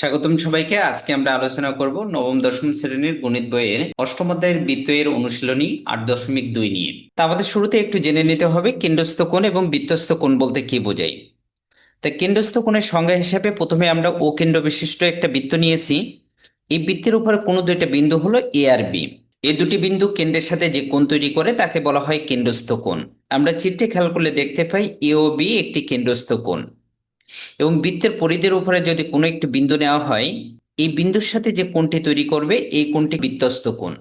স্বাগতম সবাইকে। আজকে আমরা আলোচনা করব নবম, দশম শ্রেণির গণিত বইয়ের অষ্টম অধ্যায়ের বৃত্তের অনুশীলনী আট দশমিক দুই নিয়ে। তা আমাদের শুরুতে একটু জেনে নিতে হবে, কেন্দ্রস্থ কোণ এবং বৃত্তস্থ কোণ বলতে কি বোঝায়। তা কেন্দ্রস্থ কোণের সংজ্ঞা হিসাবে প্রথমে আমরা ও কেন্দ্র বিশিষ্ট একটা বৃত্ত নিয়েছি। এই বৃত্তের উপর কোনো দুইটা বিন্দু হলো এ আর বি। এই দুটি বিন্দু কেন্দ্রের সাথে যে কোণ তৈরি করে তাকে বলা হয় কেন্দ্রস্থ কোণ। আমরা চিত্রে খেয়াল করলে দেখতে পাই এ ও বি একটি কেন্দ্রস্থ কোণ। এবং বৃত্তের পরিধির উপরে যদি কোনো একটি বিন্দু নেওয়া হয়, এই বিন্দুর সাথে যে কোণটি তৈরি করবে, এই কোণটি বৃত্তস্থ কোণ।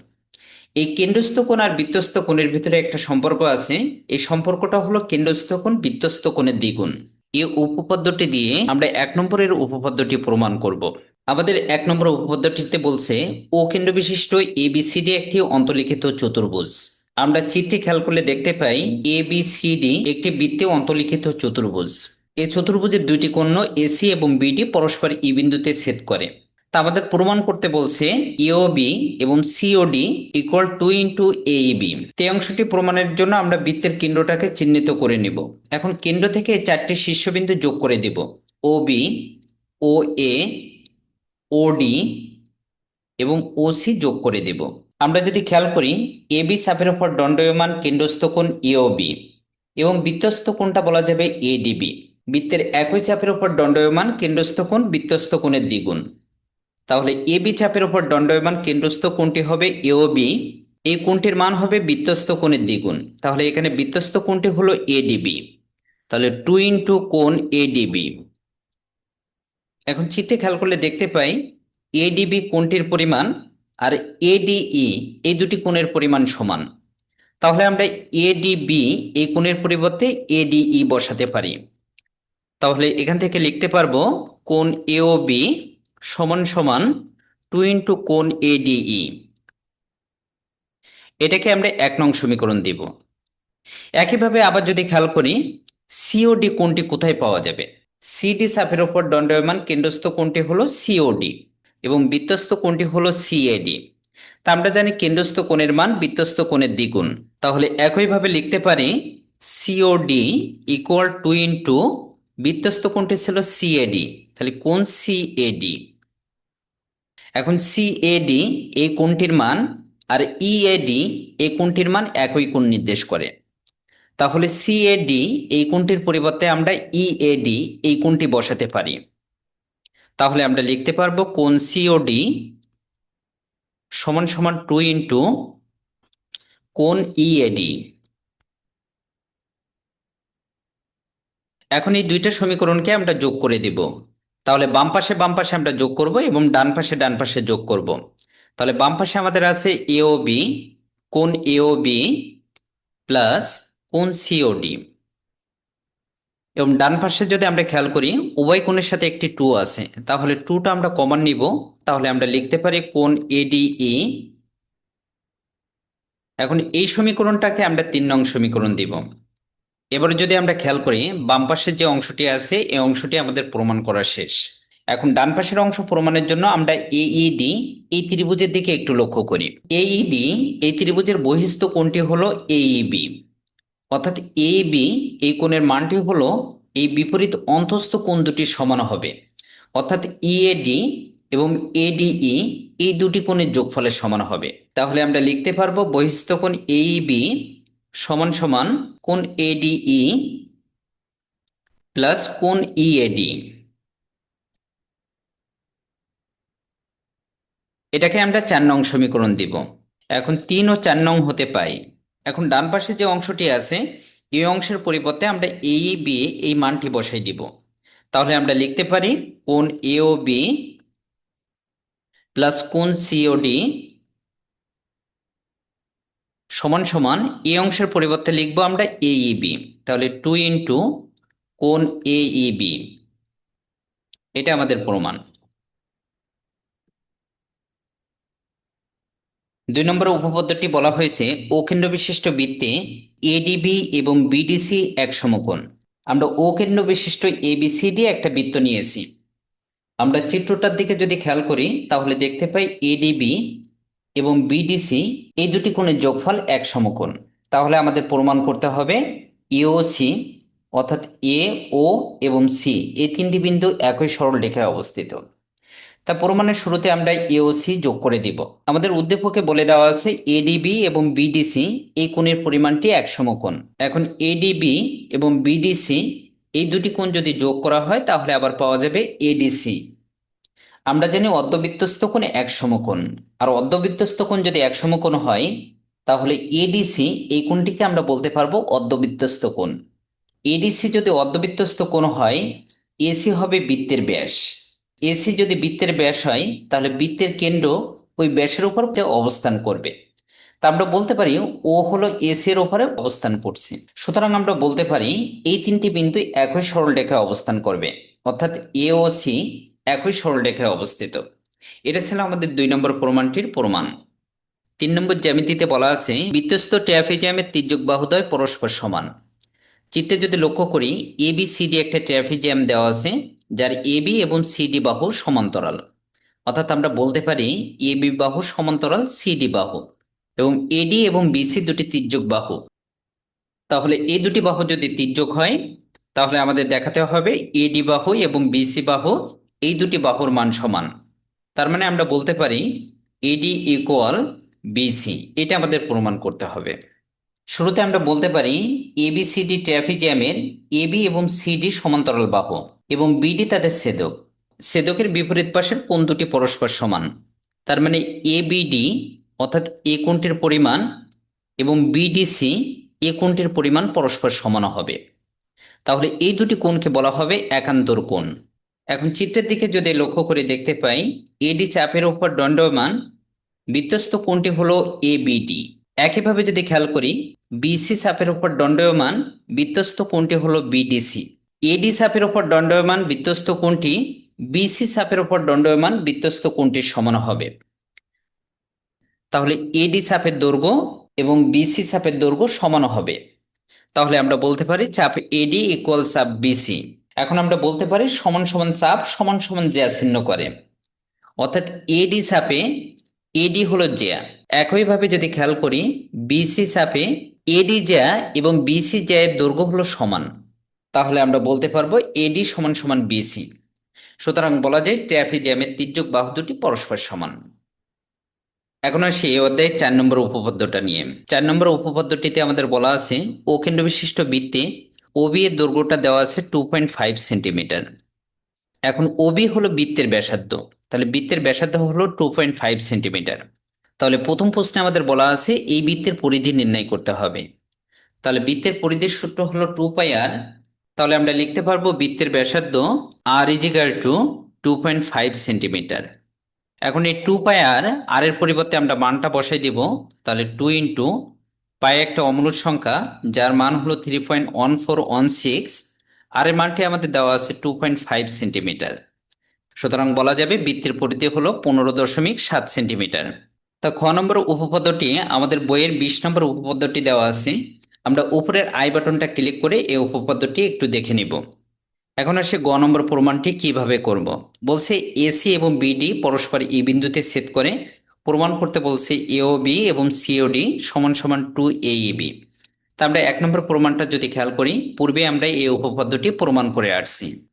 এই কেন্দ্রস্থ কোণ আর বৃত্তস্থ কোণের ভিতরে একটা সম্পর্ক আছে। এই সম্পর্কটা হলো কেন্দ্রস্থ কোণ বৃত্তস্থ কোণের দ্বিগুণ। এই উপপাদ্যটি দিয়ে আমরা এক নম্বরের উপপাদ্যটি প্রমাণ করব। আমাদের এক নম্বর উপপাদ্যটিতে বলছে, ও কেন্দ্র বিশিষ্ট এ এবিসিডি একটি অন্তর্লিখিত চতুর্ভুজ। আমরা চিত্রে খেয়াল করলে দেখতে পাই, এ বি সি ডি একটি বৃত্তে অন্তর্লিখিত চতুর্ভুজ। এই চতুর্ভুজের দুইটি কোণ এসি এবং বিডি পরস্পর ই বিন্দুতে ছেদ করে। তা আমাদের প্রমাণ করতে বলছে ইওবি এবং COD equal to into AEB তে অংশটি প্রমাণের জন্য আমরা বৃত্তের কেন্দ্রটাকে চিহ্নিত করে নেব। এখন কেন্দ্র থেকে চারটি শীর্ষবিন্দু যোগ করে দেব। ও বি ও এ ও ডি এবং ও সি যোগ করে দেব। আমরা যদি খেয়াল করি এ বি সাপের ওপর দণ্ডয়মান কেন্দ্রস্থ কোণ ইওবি এবং বৃত্তস্থ কোণটা বলা যাবে এডিবি বৃত্তের একই চাপের উপর দণ্ডয়মান কেন্দ্রস্থ কোণ বৃত্তস্থ কোণের দ্বিগুণ। তাহলে এ বি চাপের উপর দণ্ডয়মান কেন্দ্রস্থ কোণটি হবে এও বি, এই কোণটির মান হবে বৃত্তস্থ কোণের দ্বিগুণ। তাহলে এখানে বৃত্তস্থ কোণটি হলো এডিবি তাহলে টু ইন্টু কোণ এডিবি এখন চিত্রে খেয়াল করলে দেখতে পাই এডিবি কোণটির পরিমাণ আর এডিই এই দুটি কোণের পরিমাণ সমান। তাহলে আমরা এডিবি এই কোণের পরিবর্তে এ এডিই বসাতে পারি। তাহলে এখান থেকে লিখতে পারব কোন এও বি সমান সমান টু ইন্টু কোণ এডিই এটাকে আমরা এক নং সমীকরণ দিব। একইভাবে আবার যদি খেয়াল করি সিওডি কোনটি কোথায় পাওয়া যাবে? সিডি সাপের ওপর দণ্ডায়মান কেন্দ্রস্থ কোনটি হলো সিওডি এবং বৃত্তস্থ কোনটি হলো সিএডি তা আমরা জানি কেন্দ্রস্থ কোণের মান বৃত্তস্থ কোণের দ্বিগুণ। তাহলে একইভাবে লিখতে পারি সিওডি ইকুয়াল টু ইন্টু বৃত্তস্থ কোনটি ছিল সিএডি তাহলে কোন সিএডি এখন সিএডি এই কোনটির মান আর ইএডি এই কোনটির মান একই কোণ নির্দেশ করে। তাহলে সিএডি এই কোনটির পরিবর্তে আমরা ইএডি এই কোনটি বসাতে পারি। তাহলে আমরা লিখতে পারব কোণ সিওডি সমান সমান টু ইন্টু কোণ ইএডি এখন এই দুইটা সমীকরণকে আমরা যোগ করে দিব। তাহলে বাম পাশে বাম পাশে আমরা যোগ করব এবং ডান পাশে ডান পাশে যোগ করব। তাহলে বাম পাশে আমাদের আছে এও বি কোন এও বি প্লাস কোন সিওডি এবং ডান পাশে যদি আমরা খেয়াল করি, উভয় কোণের সাথে একটি টু আছে। তাহলে টুটা আমরা কমন নিব। তাহলে আমরা লিখতে পারি কোন এডিই এখন এই সমীকরণটাকে আমরা তিন নং সমীকরণ দিব। এবারে যদি আমরা খেয়াল করি, বাম পাশের যে অংশটি আছে, এই অংশটি আমাদের প্রমাণ করা শেষ। এখন ডান পাশের অংশ প্রমাণের জন্য আমরা এইডি এই ত্রিভুজের দিকে একটু লক্ষ্য করি। এইডি এই ত্রিভুজের বহিস্থ কোণটি হলো এইবি অর্থাৎ এবি এই কোণের মানটি হলো এই বিপরীত অন্তস্থ কোণ দুটির সমান হবে। অর্থাৎ ইএডি এবং এডিই এই দুটি কোণের যোগফলের সমান হবে। তাহলে আমরা লিখতে পারব বহিস্থ কোণ এইবি সমান সমান কোন এডিই প্লাস কোন ইএডি এটাকে আমরা চার নং সমীকরণ দিব। এখন তিন ও চার নং হতে পাই। এখন ডান পাশে যে অংশটি আছে, এই অংশের পরিবর্তে আমরা এই বি এই মানটি বসাই দিব। তাহলে আমরা লিখতে পারি কোন এও বি প্লাস কোন সিওডি সমান সমান এই অংশের পরিবর্তে লিখব আমরা এইবি তাহলে টু ইন্টু কোন এইবি এটা আমাদের প্রমাণ। দুই নম্বর উপপাদ্যটি বলা হয়েছে ও কেন্দ্র বিশিষ্ট বৃত্তে এডিবি এবং বিডিসি এক সমকোণ। আমরা ও কেন্দ্র বিশিষ্ট এবিসিডি একটা বৃত্ত নিয়েছি। আমরা চিত্রটার দিকে যদি খেয়াল করি, তাহলে দেখতে পাই এডিবি এবং বিডিসি এই দুটি কোণের যোগফল এক সমকোণ। তাহলে আমাদের প্রমাণ করতে হবে ইওসি অর্থাৎ এ ও এবং সি এই তিনটি বিন্দু একই সরল রেখায় অবস্থিত। তা প্রমাণের শুরুতে আমরা এওসি যোগ করে দিব। আমাদের উদ্দীপকে বলে দেওয়া আছে এডিবি এবং বিডিসি এই কোণের পরিমাণটি এক সমকোণ। এখন এডিবি এবং বিডিসি এই দুটি কোণ যদি যোগ করা হয়, তাহলে আবার পাওয়া যাবে এডিসি আমরা জানি অর্ধবৃত্তস্থ কোণ এক সমকোণ। আর অর্ধবৃত্তস্থ কোণ যদি এক সমকোণ হয়, তাহলে এডিসি এই কোণটিকে আমরা বলতে পারব অর্ধবৃত্তস্থ কোণ। এডিসি যদি অর্ধবৃত্তস্থ কোণ হয় এসি হবে বৃত্তের ব্যাস। এসি যদি বৃত্তের ব্যাস হয়, তাহলে বৃত্তের কেন্দ্র ওই ব্যাসের উপর অবস্থান করবে। তা আমরা বলতে পারি ও হলো এসির ওপরে অবস্থান করছে। সুতরাং আমরা বলতে পারি এই তিনটি বিন্দু একই সরল সরলরেখায় অবস্থান করবে। অর্থাৎ এ ও সি একই সরলরেখায় অবস্থিত। এটা ছিল আমাদের দুই নম্বর প্রমাণটির প্রমাণ। তিন নম্বর জ্যামিতিতে বলা আছে বৃত্তস্থ ট্রাফিজিয়ামের তির্যক বাহুদয় পরস্পর সমান। চিত্রে যদি লক্ষ্য করি এ বি সিডি একটা ট্রাফিজিয়াম দেওয়া আছে, যার এ বি এবং সিডি বাহু সমান্তরাল। অর্থাৎ আমরা বলতে পারি এ বি বাহু সমান্তরাল সিডি বাহু এবং এডি এবং বিসি দুটি তির্যক বাহু। তাহলে এই দুটি বাহু যদি তির্যক হয়, তাহলে আমাদের দেখাতে হবে এডি বাহু এবং বিসি বাহু এই দুটি বাহুর মান সমান। তার মানে আমরা বলতে পারি এডি ইকুয়াল বিসি এটা আমাদের প্রমাণ করতে হবে। শুরুতে আমরা বলতে পারি এবিসিডি ট্রাফিজিয়ামের এবি এবং সিডি সমান্তরাল বাহু এবং বিডি তাদের সেদক। সেদকের বিপরীত পাশের কোন দুটি পরস্পর সমান। তার মানে এবিডি অর্থাৎ এ কোণটির পরিমাণ এবং বিডিসি এ কোণটির পরিমাণ পরস্পর সমান হবে। তাহলে এই দুটি কোণকে বলা হবে একান্তর কোণ। এখন চিত্রের দিকে যদি লক্ষ্য করে দেখতে পাই, এডি চাপের উপর দণ্ডমান বৃত্তস্থ কোণটি হলো এবিডি। একইভাবে যদি খেয়াল করি, বিসি চাপের উপর দণ্ডয়মান বৃত্তস্থ কোণটি হলো বিডিসি। এডি চাপের উপর দণ্ডমান বৃত্তস্থ কোণটি, বিসি চাপের উপর দণ্ডমান বৃত্তস্থ কোণটির সমান হবে। তাহলে এডি চাপের দৈর্ঘ্য এবং বিসি চাপের দৈর্ঘ্য সমান হবে। তাহলে আমরা বলতে পারি চাপ এডি ইকুয়াল চাপ বিসি। এখন আমরা বলতে পারি সমান সমান চাপ সমান সমান জ্যা চিহ্ন করে। অর্থাৎ এডি চাপে এডি হলো জ্যা। একইভাবে যদি খেয়াল করি বিসি চাপে এডি জ্যা এবং বিসি জ্যায়ের দৈর্ঘ্য হলো সমান। তাহলে আমরা বলতে পারব এডি সমান সমান বিসি সুতরাং বলা যায় ট্র্যাফি জ্যামের তির্যক বাহু দুটি পরস্পর সমান। এখন আসি এই অধ্যায়ে চার নম্বর উপপাদ্যটা নিয়ে। চার নম্বর উপপাদ্যটিতে আমাদের বলা আছে, ও কেন্দ্র বিশিষ্ট বৃত্তে ওবি এর দৈর্ঘ্যটা দেওয়া আছে টু পয়েন্ট ফাইভ সেন্টিমিটার এখন ওবি হলো বৃত্তের ব্যাসার্ধ। তাহলে বৃত্তের ব্যাসার্ধ হলো টু পয়েন্ট ফাইভ সেন্টিমিটার তাহলে প্রথম প্রশ্নে আমাদের বলা আছে এই বৃত্তের পরিধি নির্ণয় করতে হবে। তাহলে বৃত্তের পরিধির সূত্র হলো টু পাই আর তাহলে আমরা লিখতে পারব বৃত্তের ব্যাসার্ধ আর equal to two point five centimetre এখন এই টু পাই আর আর এর পরিবর্তে আমরা মানটা বসাই দিব। তাহলে টু ইন্টু পাই একটা অমূলক সংখ্যা, যার মান হলো three point one four one six আর এর মানটি আমাদের দেওয়া আছে টু পয়েন্ট ফাইভ সেন্টিমিটার সুতরাং বলা যাবে বৃত্তের পরিধি হলো পনেরো দশমিক সাত সেন্টিমিটার তা খ নম্বর উপপাদ্যটি আমাদের বইয়ের বিশ নম্বর উপপাদ্যটি দেওয়া আছে। আমরা উপরের আই বাটনটা ক্লিক করে এই উপপাদ্যটি একটু দেখে নিব। এখন আসে গ নম্বর প্রমাণটি কীভাবে করব? বলছে এসি এবং বিডি পরস্পর ই বিন্দুতে ছেদ করে প্রমাণ করতে বলছে এও বি এবং সিওডি সমান সমান টু এ বি তা আমরা এক নম্বর প্রমাণটা যদি খেয়াল করি, পূর্বে আমরা এই উপপাদ্যটি প্রমাণ করে আসছি।